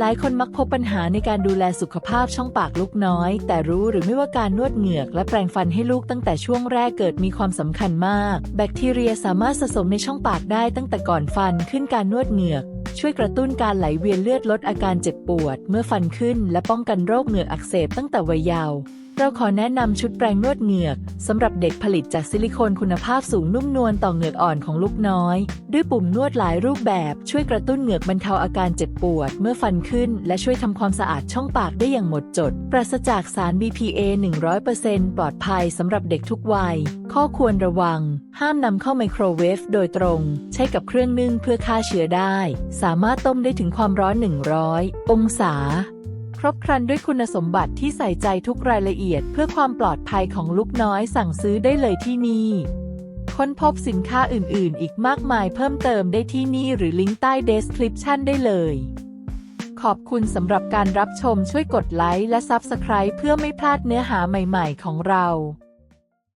หลายคนมักพบปัญหาในการดูแลสุขภาพช่องปากลูกน้อย แต่รู้หรือไม่ว่าการนวดเหงือกและแปรงฟันให้ลูกตั้งแต่ช่วงแรกเกิดมีความสำคัญมาก แบคทีเรียสามารถสะสมในช่องปากได้ตั้งแต่ก่อนฟันขึ้นการนวดเหงือก ช่วยกระตุ้นการไหลเวียนเลือดลดอาการเจ็บปวด เมื่อฟันขึ้น และป้องกันโรคเหงือกอักเสบตั้งแต่วัยเยาว์ เราขอแนะนำชุดแปรงนวดเหงือกสำหรับเด็กผลิตจากซิลิโคนคุณภาพสูงนุ่มนวลต่อเหงือกอ่อนของลูกน้อย ด้วยปุ่มนวดหลายรูปแบบช่วยกระตุ้นเหงือกบรรเทาอาการเจ็บปวด เมื่อฟันขึ้น และช่วยทำความสะอาดช่องปากได้อย่างหมดจด ปราศจากสาร BPA 100%ปลอดภัยสำหรับเด็กทุกวัย ข้อควรระวัง ห้ามนำเข้าไมโครเวฟโดยตรง ใช้กับเครื่องนึ่งเพื่อฆ่าเชื้อได้ สามารถต้มได้ถึงความร้อน 100 องศา รบครันด้วยคุณสมบัติที่ใส่ใจทุกรายละเอียด เพื่อความปลอดภัยของลูกน้อยสั่งซื้อได้เลยที่นี่ค้นพบสินค้าอื่น ๆ อีกมากมายเพิ่มเติมได้ที่นี่หรือลิงก์ใต้ description ได้เลย ขอบคุณสำหรับการรับชมช่วยกดไลค์และ Subscribe เพื่อไม่พลาดเนื้อหาใหม่ ๆ ของเรา